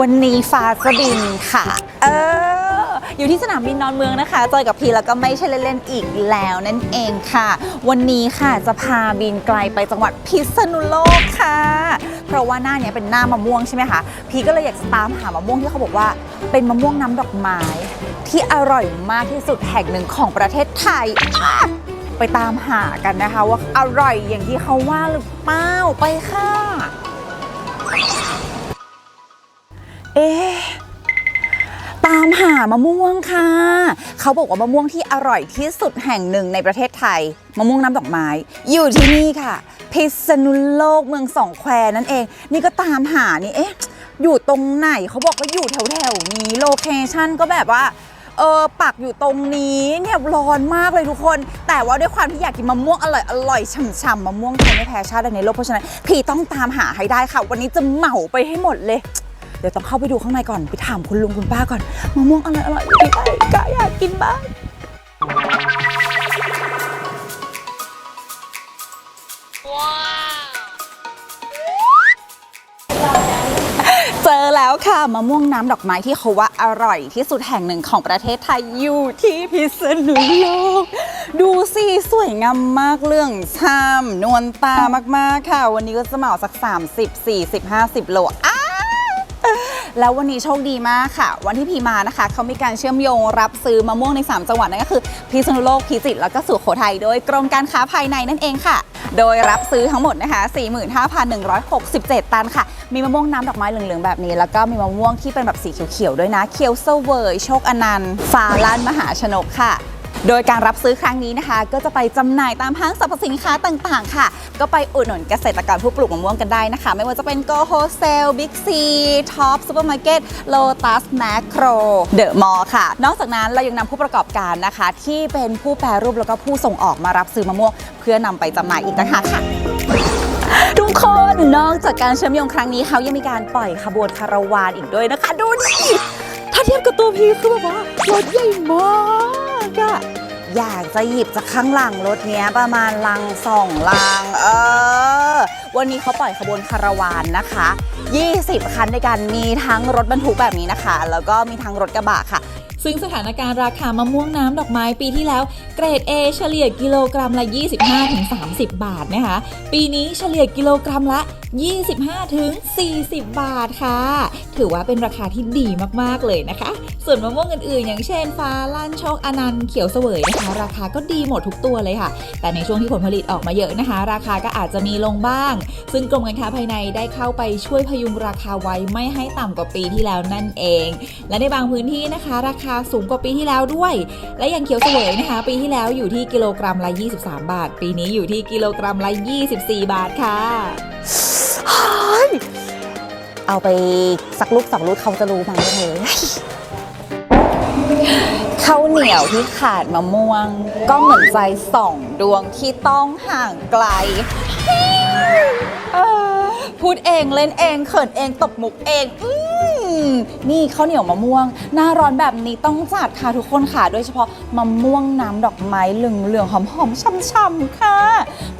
วันนี้ฟ้าจะบินค่ะ เออ อยู่ที่สนามบินดอนเมืองนะคะเจอกับพีแล้วก็ไม่ใช่เล่นๆอีกแล้วนั่นเองค่ะ วันนี้ค่ะจะพาบินไกลไปจังหวัดพิษณุโลกค่ะ เพราะว่าหน้าเนี้ยเป็นหน้ามะม่วงใช่ไหมคะพีก็เลยอยากจะตามหามะม่วงที่เขาบอกว่า เป็นมะม่วงน้ำดอกไม้ ที่อร่อยมากที่สุดแห่งหนึ่งของประเทศไทยไปตามหากันนะคะว่าอร่อยอย่างที่เขาว่าหรือเปล่าไปค่ะ เอ๊ตามหามะม่วงค่ะ เขาบอกว่ามะม่วงที่อร่อยที่สุดแห่งหนึ่งในประเทศไทย มะม่วงน้ำดอกไม้ อยู่ที่นี่ค่ะ พิษณุโลกเมืองสองแควนั่นเอง นี่ก็ตามหานี่เอ๊ะอยู่ตรงไหนเขาบอกว่าอยู่แถวแถวๆนี้โลเคชั่นก็แบบว่าเออปักอยู่ตรงนี้เนี่ยร้อนมากเลยทุกคน แต่ว่าด้วยความที่อยากกินมะม่วงอร่อยอร่อยฉ่ำๆมะม่วงไทยไม่แพ้ชาติใดในโลกเพราะฉะนั้นพี่ต้องตามหาให้ได้ค่ะ วันนี้จะเหมาไปให้หมดเลย เดี๋ยวต้องเข้าไปดูข้างในก่อน ไปถามคุณลุงคุณป้าก่อนมะม่วงอร่อยอร่อยอยู่ที่ไหนกะอยากกินบ้างเจอแล้วค่ะมะม่วงน้ำดอกไม้ที่เขาว่าอร่อยที่สุดแห่งหนึ่งของประเทศไทยอยู่ที่พิษณุโลกดูสิ สวยงามมากเรื่องชาม นวลตามากๆค่ะ วันนี้ก็จะเหมาสัก 30 40 50 โลอ้า แล้ววันนี้โชคดีมากค่ะ วันที่พีมานะคะเขามีการเชื่อมโยงรับซื้อมะม่วงใน 3 จังหวัดนั่นก็คือพิษณุโลกพิจิตรแล้วก็สุโขทัยโดยกรมการค้าภายในนั่นเองค่ะ โดยรับซื้อทั้งหมดนะคะ 45,167 ตันค่ะ มีมะม่วงน้ำดอกไม้เหลืองๆแบบนี้ แล้วก็มีมะม่วงที่เป็นแบบสีเขียวๆด้วยนะเคียวเซเวยโชคอนันต์ฟ้าล้านมหาชนกค่ะ โดยการรับซื้อครั้งนี้นะคะ ก็จะไปจำหน่ายตามห้างสรรพสินค้าต่าง ๆ ค่ะ ก็ไปอุดหนุนเกษตรกรผู้ปลูกมะม่วงกันได้นะคะ ไม่ว่าจะเป็น Go Wholesale Big C Top Supermarket Lotus Macro The Mall ค่ะ นอกจากนั้นเรายังนำผู้ประกอบการนะคะ ที่เป็นผู้แปรรูปแล้วก็ผู้ส่งออกมารับซื้อมะม่วงเพื่อนำไปจำหน่ายอีกต่างหากค่ะทุกคนนอกจากการเชื่อมโยงครั้งนี้เขายังมีการปล่อยขบวนคาราวานอีกด้วยนะคะ ดูดิถ้าเทียบกับตัวพีคือแบบว่ารถใหญ่มากอะ อยากจะหยิบจากข้างหลังรถเนี้ยประมาณลังสองลัง เออ วันนี้เขาปล่อยขบวนคาราวานนะคะ 20 คันในการมีทั้งรถบรรทุกแบบนี้นะคะ แล้วก็มีทั้งรถกระบะค่ะ ซึ่งสถานการณ์ราคามะม่วงน้ำดอกไม้ปีที่แล้ว เกรด A เฉลี่ยกิโลกรัมละ 25-30 บาทนะคะ ปีนี้เฉลี่ยกิโลกรัมละ 25-40 บาทค่ะ ถือว่าเป็นราคาที่ดีมากๆเลยนะคะ ส่วนมะม่วงอื่นๆ อย่างเช่นฟ้าลั่นโชคอนันต์เขียวเสวยนะคะ ราคาก็ดีหมดทุกตัวเลยค่ะ แต่ในช่วงที่ผลผลิตออกมาเยอะนะคะ ราคาก็อาจจะมีลงบ้าง ซึ่งกรมการค้าภายในได้เข้าไปช่วยพยุงราคาไว้ไม่ให้ต่ำกว่าปีที่แล้วนั่นเอง และในบางพื้นที่นะคะ ราคาสูงกว่าปีที่แล้วด้วย และอย่างเขียวเสวยนะคะ ปีที่แล้วอยู่ที่กิโลกรัมละ 23 บาท ปีนี้อยู่ที่กิโลกรัมละ 24 บาทค่ะเฮ้ยเอาไปสักลูกสองลูกเขาจะรู้ไหมเธอ ข้าวเหนียวที่ขาดมะม่วง ก็เหมือนใจสองดวงที่ต้องห่างไกลเออพูดเองเล่นเองเขินเองตบมุกเองอืมนี่ข้าวเหนียวมะม่วง หน้าร้อนแบบนี้ต้องจัดค่ะทุกคนค่ะ โดยเฉพาะมะม่วงน้ำดอกไม้เหลืองๆหอมๆช่ำๆค่ะ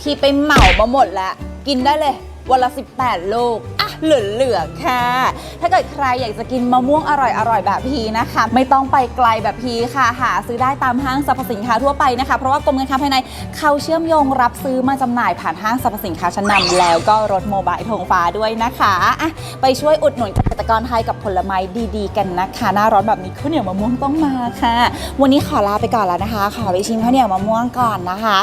พี่ไปเหมามาหมดแล้ว กินได้เลยวันละ 18 ลูก เหลือๆค่ะ ถ้าเกิดใครอยากจะกินมะม่วงอร่อยๆแบบพีนะคะ ไม่ต้องไปไกลแบบพีค่ะ หาซื้อได้ตามห้างสรรพสินค้าทั่วไปนะคะ เพราะว่ากรมการค้าภายในเขาเชื่อมโยงรับซื้อมาจำหน่ายผ่านห้างสรรพสินค้าชั้นนำแล้วก็รถโมบายธงฟ้าด้วยนะคะอะไปช่วยอุดหนุนเกษตรกรไทยกับผลไม้ดีๆ กันนะคะ หน้าร้อนแบบนี้ข้าวเหนียวมะม่วงต้องมาค่ะ วันนี้ขอลาไปก่อนแล้วนะคะ ขอไปชิมข้าวเหนียวมะม่วงก่อนนะคะ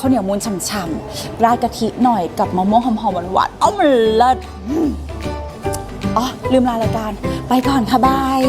ข้าวเหนียวมูนฉ่ำๆราดกะทิหน่อยกับมะม่วงหอมๆหวานๆอ้อมันเลิศอ๋อลืมลารายการ ไปก่อนค่ะบาย